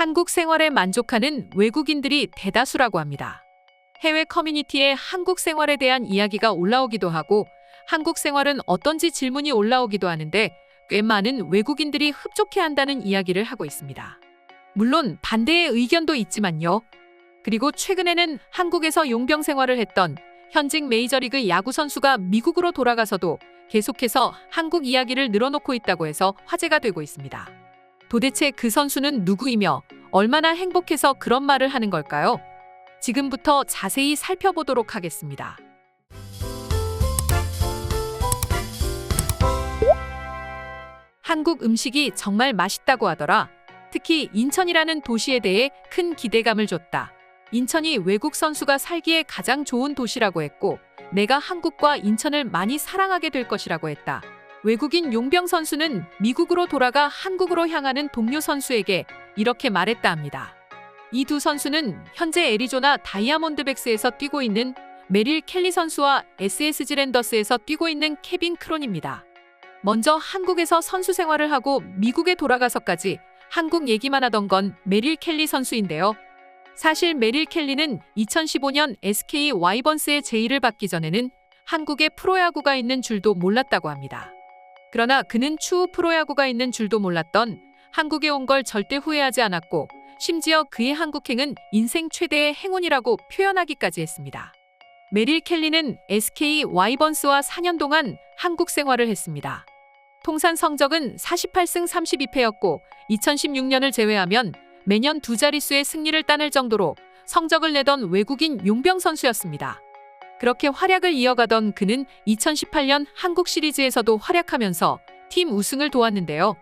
한국 생활에 만족하는 외국인들이 대다수라고 합니다. 해외 커뮤니티에 한국 생활에 대한 이야기가 올라오기도 하고 한국 생활은 어떤지 질문이 올라오기도 하는데 꽤 많은 외국인들이 흡족해 한다는 이야기를 하고 있습니다. 물론 반대의 의견도 있지만요. 그리고 최근에는 한국에서 용병 생활을 했던 현직 메이저리그 야구 선수가 미국으로 돌아가서도 계속해서 한국 이야기를 늘어놓고 있다고 해서 화제가 되고 있습니다. 도대체 그 선수는 누구이며 얼마나 행복해서 그런 말을 하는 걸까요? 지금부터 자세히 살펴보도록 하겠습니다. 한국 음식이 정말 맛있다고 하더라. 특히 인천이라는 도시에 대해 큰 기대감을 줬다. 인천이 외국 선수가 살기에 가장 좋은 도시라고 했고, 내가 한국과 인천을 많이 사랑하게 될 것이라고 했다. 외국인 용병 선수는 미국으로 돌아가 한국으로 향하는 동료 선수에게 이렇게 말했다 합니다. 이 두 선수는 현재 애리조나 다이아몬드백스에서 뛰고 있는 메릴 켈리 선수와 SSG 랜더스에서 뛰고 있는 케빈 크론입니다. 먼저 한국에서 선수 생활을 하고 미국에 돌아가서까지 한국 얘기만 하던 건 메릴 켈리 선수인데요. 사실 메릴 켈리는 2015년 SK 와이번스의 제의를 받기 전에는 한국에 프로야구가 있는 줄도 몰랐다고 합니다. 그러나 그는 추후 프로야구가 있는 줄도 몰랐던 한국에 온 걸 절대 후회하지 않았고 심지어 그의 한국행은 인생 최대의 행운이라고 표현하기까지 했습니다. 메릴 켈리는 SK 와이번스와 4년 동안 한국 생활을 했습니다. 통산 성적은 48승 32패였고 2016년을 제외하면 매년 두 자릿수의 승리를 따낼 정도로 성적을 내던 외국인 용병 선수였습니다. 그렇게 활약을 이어가던 그는 2018년 한국 시리즈에서도 활약하면서 팀 우승을 도왔는데요.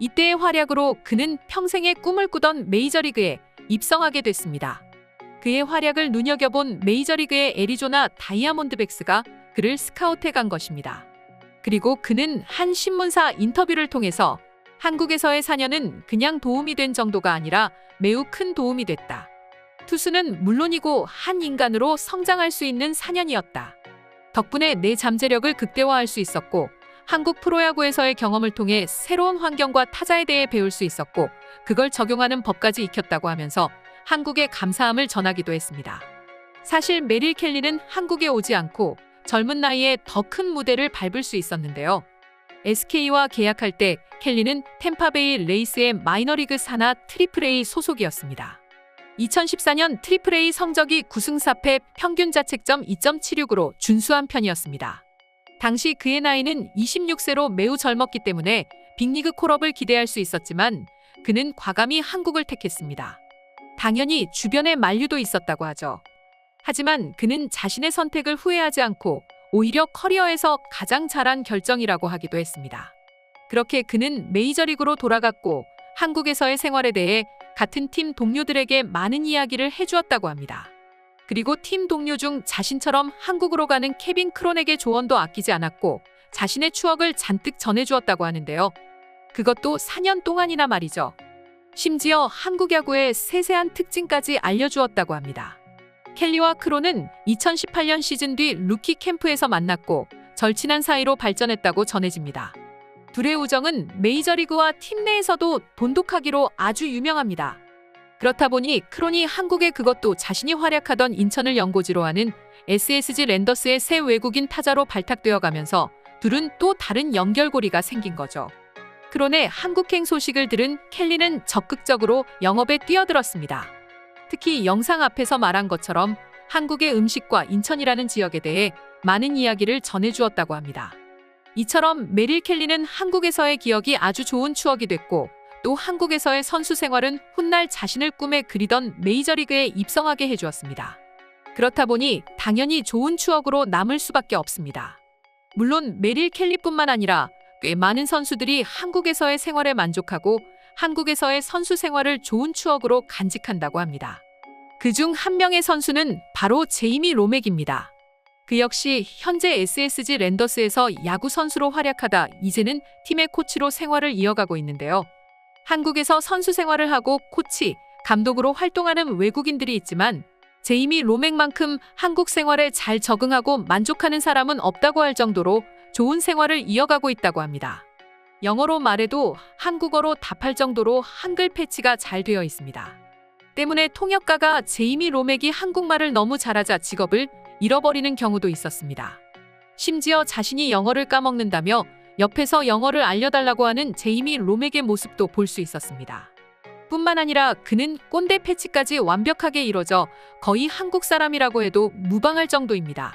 이때의 활약으로 그는 평생의 꿈을 꾸던 메이저리그에 입성하게 됐습니다. 그의 활약을 눈여겨본 메이저리그의 애리조나 다이아몬드백스가 그를 스카우트해 간 것입니다. 그리고 그는 한 신문사 인터뷰를 통해서 한국에서의 4년은 그냥 도움이 된 정도가 아니라 매우 큰 도움이 됐다. 투수는 물론이고 한 인간으로 성장할 수 있는 4년이었다. 덕분에 내 잠재력을 극대화할 수 있었고 한국 프로야구에서의 경험을 통해 새로운 환경과 타자에 대해 배울 수 있었고 그걸 적용하는 법까지 익혔다고 하면서 한국에 감사함을 전하기도 했습니다. 사실 메릴 켈리는 한국에 오지 않고 젊은 나이에 더 큰 무대를 밟을 수 있었는데요. SK와 계약할 때 켈리는 템파베이 레이스의 마이너리그 산하 트리플 A 소속이었습니다. 2014년 트리플 A 성적이 9승 4패 평균 자책점 2.76으로 준수한 편이었습니다. 당시 그의 나이는 26세로 매우 젊었기 때문에 빅리그 콜업을 기대할 수 있었지만 그는 과감히 한국을 택했습니다. 당연히 주변에 만류도 있었다고 하죠. 하지만 그는 자신의 선택을 후회하지 않고 오히려 커리어에서 가장 잘한 결정이라고 하기도 했습니다. 그렇게 그는 메이저리그로 돌아갔고 한국에서의 생활에 대해 같은 팀 동료들에게 많은 이야기를 해주었다고 합니다. 그리고 팀 동료 중 자신처럼 한국으로 가는 케빈 크론에게 조언도 아끼지 않았고 자신의 추억을 잔뜩 전해주었다고 하는데요. 그것도 4년 동안이나 말이죠. 심지어 한국 야구의 세세한 특징까지 알려주었다고 합니다. 켈리와 크론은 2018년 시즌 뒤 루키 캠프에서 만났고 절친한 사이로 발전했다고 전해집니다. 둘의 우정은 메이저리그와 팀 내에서도 돈독하기로 아주 유명합니다. 그렇다 보니 크론이 한국에 그것도 자신이 활약하던 인천을 연고지로 하는 SSG 랜더스의 새 외국인 타자로 발탁되어 가면서 둘은 또 다른 연결고리가 생긴 거죠. 크론의 한국행 소식을 들은 켈리는 적극적으로 영업에 뛰어들었습니다. 특히 영상 앞에서 말한 것처럼 한국의 음식과 인천이라는 지역에 대해 많은 이야기를 전해주었다고 합니다. 이처럼 메릴 켈리는 한국에서의 기억이 아주 좋은 추억이 됐고 또 한국에서의 선수 생활은 훗날 자신을 꿈에 그리던 메이저리그에 입성하게 해주었습니다. 그렇다 보니 당연히 좋은 추억으로 남을 수밖에 없습니다. 물론 메릴 켈리뿐만 아니라 꽤 많은 선수들이 한국에서의 생활에 만족하고 한국에서의 선수 생활을 좋은 추억으로 간직한다고 합니다. 그중 한 명의 선수는 바로 제이미 로맥입니다. 그 역시 현재 SSG 랜더스에서 야구 선수로 활약하다 이제는 팀의 코치로 생활을 이어가고 있는데요. 한국에서 선수 생활을 하고 코치, 감독으로 활동하는 외국인들이 있지만 제이미 로맥만큼 한국 생활에 잘 적응하고 만족하는 사람은 없다고 할 정도로 좋은 생활을 이어가고 있다고 합니다. 영어로 말해도 한국어로 답할 정도로 한글 패치가 잘 되어 있습니다. 때문에 통역가가 제이미 로맥이 한국말을 너무 잘하자 직업을 잃어버리는 경우도 있었습니다. 심지어 자신이 영어를 까먹는다며 옆에서 영어를 알려달라고 하는 제이미 로맥의 모습도 볼 수 있었습니다. 뿐만 아니라 그는 꼰대 패치까지 완벽하게 이뤄져 거의 한국 사람이라고 해도 무방할 정도입니다.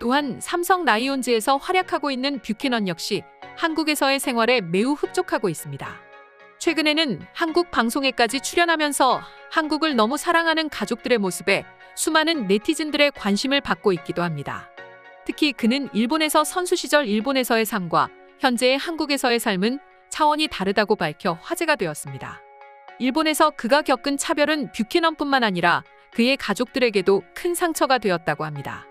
또한 삼성 라이온즈에서 활약하고 있는 뷰캐넌 역시 한국에서의 생활에 매우 흡족하고 있습니다. 최근에는 한국 방송에까지 출연하면서 한국을 너무 사랑하는 가족들의 모습에 수많은 네티즌들의 관심을 받고 있기도 합니다. 특히 그는 일본에서 선수 시절 일본에서의 삶과 현재의 한국에서의 삶은 차원이 다르다고 밝혀 화제가 되었습니다. 일본에서 그가 겪은 차별은 뷰캐넌뿐만 아니라 그의 가족들에게도 큰 상처가 되었다고 합니다.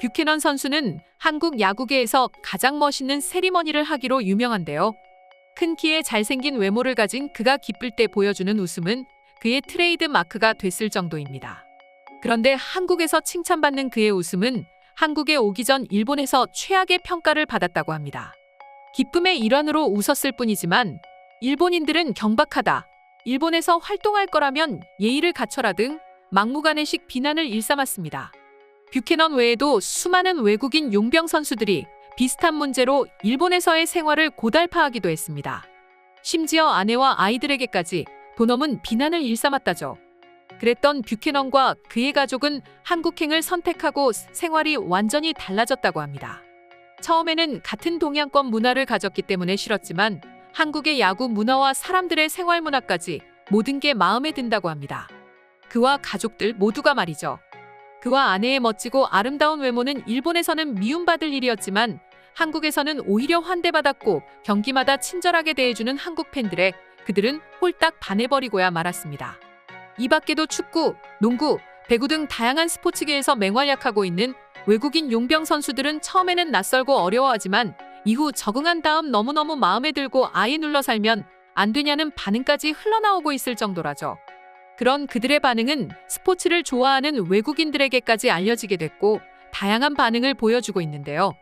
뷰캐넌 선수는 한국 야구계에서 가장 멋있는 세리머니를 하기로 유명한데요. 큰 키에 잘생긴 외모를 가진 그가 기쁠 때 보여주는 웃음은 그의 트레이드 마크가 됐을 정도입니다. 그런데 한국에서 칭찬받는 그의 웃음은 한국에 오기 전 일본에서 최악의 평가를 받았다고 합니다. 기쁨의 일환으로 웃었을 뿐이지만 일본인들은 경박하다. 일본에서 활동할 거라면 예의를 갖춰라 등 막무가내식 비난을 일삼았습니다. 뷰캐넌 외에도 수많은 외국인 용병 선수들이 비슷한 문제로 일본에서의 생활을 고달파하기도 했습니다. 심지어 아내와 아이들에게까지 도넘은 비난을 일삼았다죠. 그랬던 뷰캐넌과 그의 가족은 한국행을 선택하고 생활이 완전히 달라졌다고 합니다. 처음에는 같은 동양권 문화를 가졌기 때문에 싫었지만 한국의 야구 문화와 사람들의 생활 문화까지 모든 게 마음에 든다고 합니다. 그와 가족들 모두가 말이죠. 그와 아내의 멋지고 아름다운 외모는 일본에서는 미움받을 일이었지만 한국에서는 오히려 환대받았고 경기마다 친절하게 대해주는 한국 팬들에 그들은 홀딱 반해버리고야 말았습니다. 이 밖에도 축구, 농구, 배구 등 다양한 스포츠계에서 맹활약하고 있는 외국인 용병 선수들은 처음에는 낯설고 어려워하지만 이후 적응한 다음 너무너무 마음에 들고 아예 눌러 살면 안 되냐는 반응까지 흘러나오고 있을 정도라죠. 그런 그들의 반응은 스포츠를 좋아하는 외국인들에게까지 알려지게 됐고 다양한 반응을 보여주고 있는데요.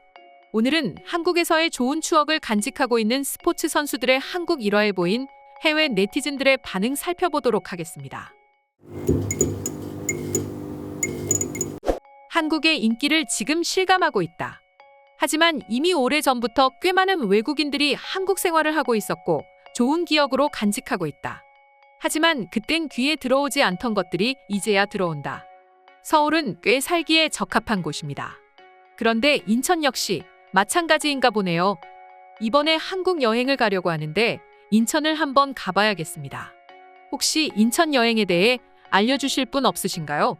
오늘은 한국에서의 좋은 추억을 간직하고 있는 스포츠 선수들의 한국 일화에 보인 해외 네티즌들의 반응 살펴보도록 하겠습니다. 한국의 인기를 지금 실감하고 있다. 하지만 이미 오래 전부터 꽤 많은 외국인들이 한국 생활을 하고 있었고 좋은 기억으로 간직하고 있다. 하지만 그땐 귀에 들어오지 않던 것들이 이제야 들어온다. 서울은 꽤 살기에 적합한 곳입니다. 그런데 인천 역시 마찬가지인가 보네요. 이번에 한국 여행을 가려고 하는데 인천을 한번 가봐야겠습니다. 혹시 인천 여행에 대해 알려주실 분 없으신가요?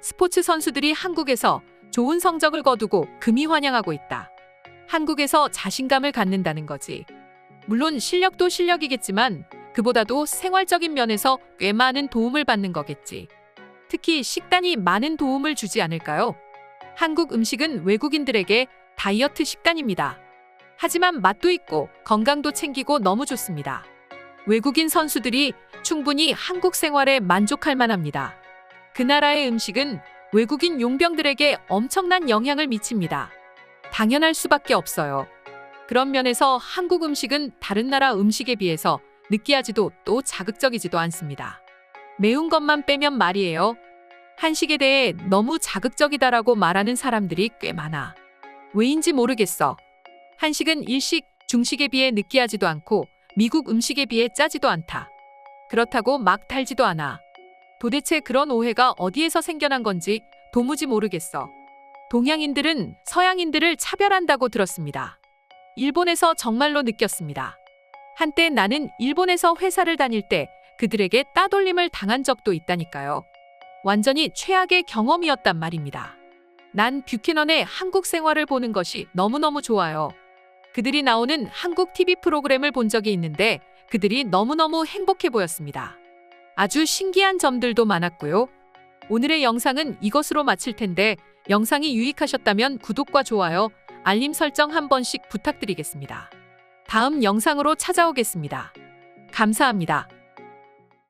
스포츠 선수들이 한국에서 좋은 성적을 거두고 금이 환영하고 있다. 한국에서 자신감을 갖는다는 거지. 물론 실력도 실력이겠지만 그보다도 생활적인 면에서 꽤 많은 도움을 받는 거겠지. 특히 식단이 많은 도움을 주지 않을까요? 한국 음식은 외국인들에게 다이어트 식단입니다. 하지만 맛도 있고 건강도 챙기고 너무 좋습니다. 외국인 선수들이 충분히 한국 생활에 만족할 만합니다. 그 나라의 음식은 외국인 용병들에게 엄청난 영향을 미칩니다. 당연할 수밖에 없어요. 그런 면에서 한국 음식은 다른 나라 음식에 비해서 느끼하지도 또 자극적이지도 않습니다. 매운 것만 빼면 말이에요. 한식에 대해 너무 자극적이다라고 말하는 사람들이 꽤 많아. 왜인지 모르겠어. 한식은 일식, 중식에 비해 느끼하지도 않고 미국 음식에 비해 짜지도 않다. 그렇다고 막 달지도 않아. 도대체 그런 오해가 어디에서 생겨난 건지 도무지 모르겠어. 동양인들은 서양인들을 차별한다고 들었습니다. 일본에서 정말로 느꼈습니다. 한때 나는 일본에서 회사를 다닐 때 그들에게 따돌림을 당한 적도 있다니까요. 완전히 최악의 경험이었단 말입니다. 난 뷰캐넌의 한국 생활을 보는 것이 너무너무 좋아요. 그들이 나오는 한국 TV 프로그램을 본 적이 있는데 그들이 너무너무 행복해 보였습니다. 아주 신기한 점들도 많았고요. 오늘의 영상은 이것으로 마칠 텐데 영상이 유익하셨다면 구독과 좋아요, 알림 설정 한 번씩 부탁드리겠습니다. 다음 영상으로 찾아오겠습니다. 감사합니다.